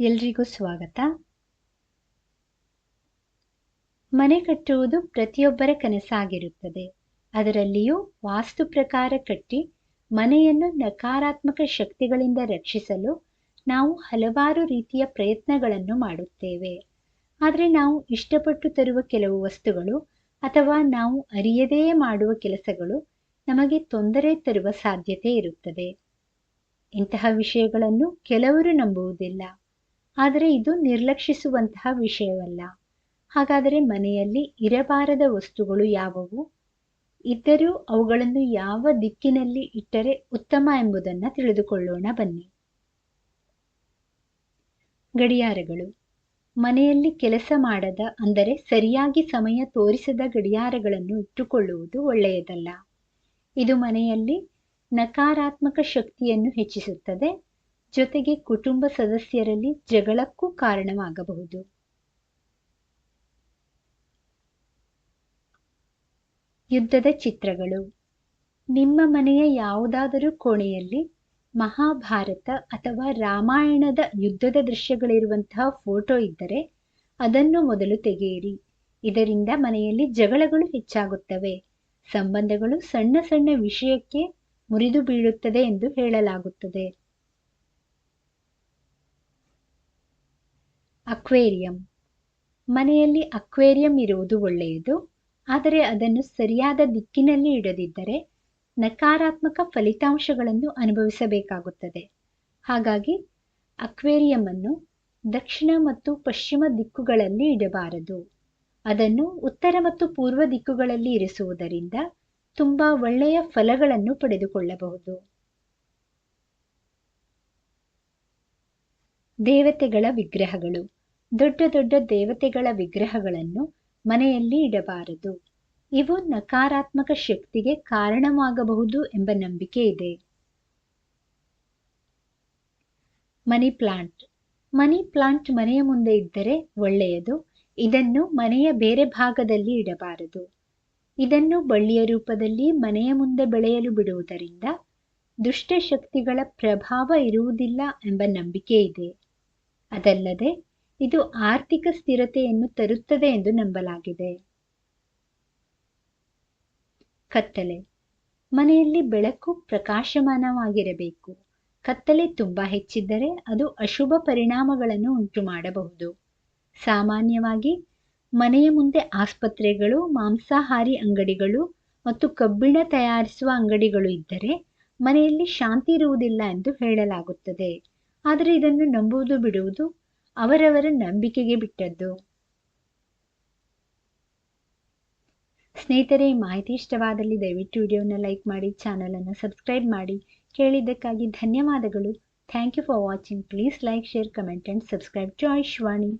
ಎಲ್ರಿಗೂ ಸ್ವಾಗತ. ಮನೆ ಕಟ್ಟುವುದು ಪ್ರತಿಯೊಬ್ಬರ ಕನಸಾಗಿರುತ್ತದೆ. ಅದರಲ್ಲಿಯೂ ವಾಸ್ತು ಪ್ರಕಾರ ಕಟ್ಟಿ ಮನೆಯನ್ನು ನಕಾರಾತ್ಮಕ ಶಕ್ತಿಗಳಿಂದ ರಕ್ಷಿಸಲು ನಾವು ಹಲವಾರು ರೀತಿಯ ಪ್ರಯತ್ನಗಳನ್ನು ಮಾಡುತ್ತೇವೆ. ಆದರೆ ನಾವು ಇಷ್ಟಪಟ್ಟು ತರುವ ಕೆಲವು ವಸ್ತುಗಳು ಅಥವಾ ನಾವು ಅರಿಯದೆಯೇ ಮಾಡುವ ಕೆಲಸಗಳು ನಮಗೆ ತೊಂದರೆ ತರುವ ಸಾಧ್ಯತೆ ಇರುತ್ತದೆ. ಇಂತಹ ವಿಷಯಗಳನ್ನು ಕೆಲವರು ನಂಬುವುದಿಲ್ಲ. ಆದರೆ ಇದು ನಿರ್ಲಕ್ಷಿಸುವಂತಹ ವಿಷಯವಲ್ಲ. ಹಾಗಾದರೆ ಮನೆಯಲ್ಲಿ ಇರಬಾರದ ವಸ್ತುಗಳು ಯಾವುವು? ಇದ್ದರೂ ಅವುಗಳನ್ನು ಯಾವ ದಿಕ್ಕಿನಲ್ಲಿ ಇಟ್ಟರೆ ಉತ್ತಮ ಎಂಬುದನ್ನು ತಿಳಿದುಕೊಳ್ಳೋಣ ಬನ್ನಿ. ಗಡಿಯಾರಗಳು. ಮನೆಯಲ್ಲಿ ಕೆಲಸ ಮಾಡದ ಅಂದರೆ ಸರಿಯಾಗಿ ಸಮಯ ತೋರಿಸದ ಗಡಿಯಾರಗಳನ್ನು ಇಟ್ಟುಕೊಳ್ಳುವುದು ಒಳ್ಳೆಯದಲ್ಲ. ಇದು ಮನೆಯಲ್ಲಿ ನಕಾರಾತ್ಮಕ ಶಕ್ತಿಯನ್ನು ಹೆಚ್ಚಿಸುತ್ತದೆ. ಜೊತೆಗೆ ಕುಟುಂಬ ಸದಸ್ಯರಲ್ಲಿ ಜಗಳಕ್ಕೂ ಕಾರಣವಾಗಬಹುದು. ಯುದ್ಧದ ಚಿತ್ರಗಳು. ನಿಮ್ಮ ಮನೆಯ ಯಾವುದಾದರೂ ಕೋಣೆಯಲ್ಲಿ ಮಹಾಭಾರತ ಅಥವಾ ರಾಮಾಯಣದ ಯುದ್ಧದ ದೃಶ್ಯಗಳಿರುವಂತಹ ಫೋಟೋ ಇದ್ದರೆ ಅದನ್ನು ಮೊದಲು ತೆಗೆಯಿರಿ. ಇದರಿಂದ ಮನೆಯಲ್ಲಿ ಜಗಳಗಳು ಹೆಚ್ಚಾಗುತ್ತವೆ. ಸಂಬಂಧಗಳು ಸಣ್ಣ ಸಣ್ಣ ವಿಷಯಕ್ಕೆ ಮುರಿದು ಬೀಳುತ್ತದೆ ಎಂದು ಹೇಳಲಾಗುತ್ತದೆ. ಅಕ್ವೇರಿಯಂ. ಮನೆಯಲ್ಲಿ ಅಕ್ವೇರಿಯಂ ಇರುವುದು ಒಳ್ಳೆಯದು, ಆದರೆ ಅದನ್ನು ಸರಿಯಾದ ದಿಕ್ಕಿನಲ್ಲಿ ಇಡದಿದ್ದರೆ ನಕಾರಾತ್ಮಕ ಫಲಿತಾಂಶಗಳನ್ನು ಅನುಭವಿಸಬೇಕಾಗುತ್ತದೆ. ಹಾಗಾಗಿ ಅಕ್ವೇರಿಯಂ ಅನ್ನು ದಕ್ಷಿಣ ಮತ್ತು ಪಶ್ಚಿಮ ದಿಕ್ಕುಗಳಲ್ಲಿ ಇಡಬಾರದು. ಅದನ್ನು ಉತ್ತರ ಮತ್ತು ಪೂರ್ವ ದಿಕ್ಕುಗಳಲ್ಲಿ ಇರಿಸುವುದರಿಂದ ತುಂಬ ಒಳ್ಳೆಯ ಫಲಗಳನ್ನು ಪಡೆದುಕೊಳ್ಳಬಹುದು. ದೇವತೆಗಳ ವಿಗ್ರಹಗಳು. ದೊಡ್ಡ ದೊಡ್ಡ ದೇವತೆಗಳ ವಿಗ್ರಹಗಳನ್ನು ಮನೆಯಲ್ಲಿ ಇಡಬಾರದು. ಇವು ನಕಾರಾತ್ಮಕ ಶಕ್ತಿಗೆ ಕಾರಣವಾಗಬಹುದು ಎಂಬ ನಂಬಿಕೆ ಇದೆ. Money plant. ಮನಿ ಪ್ಲಾಂಟ್ ಮನೆಯ ಮುಂದೆ ಇದ್ದರೆ ಒಳ್ಳೆಯದು. ಇದನ್ನು ಮನೆಯ ಬೇರೆ ಭಾಗದಲ್ಲಿ ಇಡಬಾರದು. ಇದನ್ನು ಬಳ್ಳಿಯ ರೂಪದಲ್ಲಿ ಮನೆಯ ಮುಂದೆ ಬೆಳೆಯಲು ಬಿಡುವುದರಿಂದ ದುಷ್ಟಶಕ್ತಿಗಳ ಪ್ರಭಾವ ಇರುವುದಿಲ್ಲ ಎಂಬ ನಂಬಿಕೆ ಇದೆ. ಅದಲ್ಲದೆ ಇದು ಆರ್ಥಿಕ ಸ್ಥಿರತೆಯನ್ನು ತರುತ್ತದೆ ಎಂದು ನಂಬಲಾಗಿದೆ. ಕತ್ತಲೆ. ಮನೆಯಲ್ಲಿ ಬೆಳಕು ಪ್ರಕಾಶಮಾನವಾಗಿರಬೇಕು. ಕತ್ತಲೆ ತುಂಬಾ ಹೆಚ್ಚಿದ್ದರೆ ಅದು ಅಶುಭ ಪರಿಣಾಮಗಳನ್ನು ಉಂಟು ಮಾಡಬಹುದು ಸಾಮಾನ್ಯವಾಗಿ ಮನೆಯ ಮುಂದೆ ಆಸ್ಪತ್ರೆಗಳು, ಮಾಂಸಾಹಾರಿ ಅಂಗಡಿಗಳು ಮತ್ತು ಕಬ್ಬಿಣ ತಯಾರಿಸುವ ಅಂಗಡಿಗಳು ಇದ್ದರೆ ಮನೆಯಲ್ಲಿ ಶಾಂತಿ ಇರುವುದಿಲ್ಲ ಎಂದು ಹೇಳಲಾಗುತ್ತದೆ. ಆದರೆ ಇದನ್ನು ನಂಬುವುದು ಬಿಡುವುದು ಅವರವರ ನಂಬಿಕೆಗೆ ಬಿಟ್ಟದ್ದು. ಸ್ನೇಹಿತರೆ ಮಾಹಿತಿ ಇಷ್ಟವಾದಲ್ಲಿ ದಯವಿಟ್ಟು ವಿಡಿಯೋನ ಲೈಕ್ ಮಾಡಿ, ಚಾನಲನ್ನು ಸಬ್ಸ್ಕ್ರೈಬ್ ಮಾಡಿ. ಕೇಳಿದ್ದಕ್ಕಾಗಿ ಧನ್ಯವಾದಗಳು. Thank you for watching. Please like, share, comment and subscribe to Ayushvani.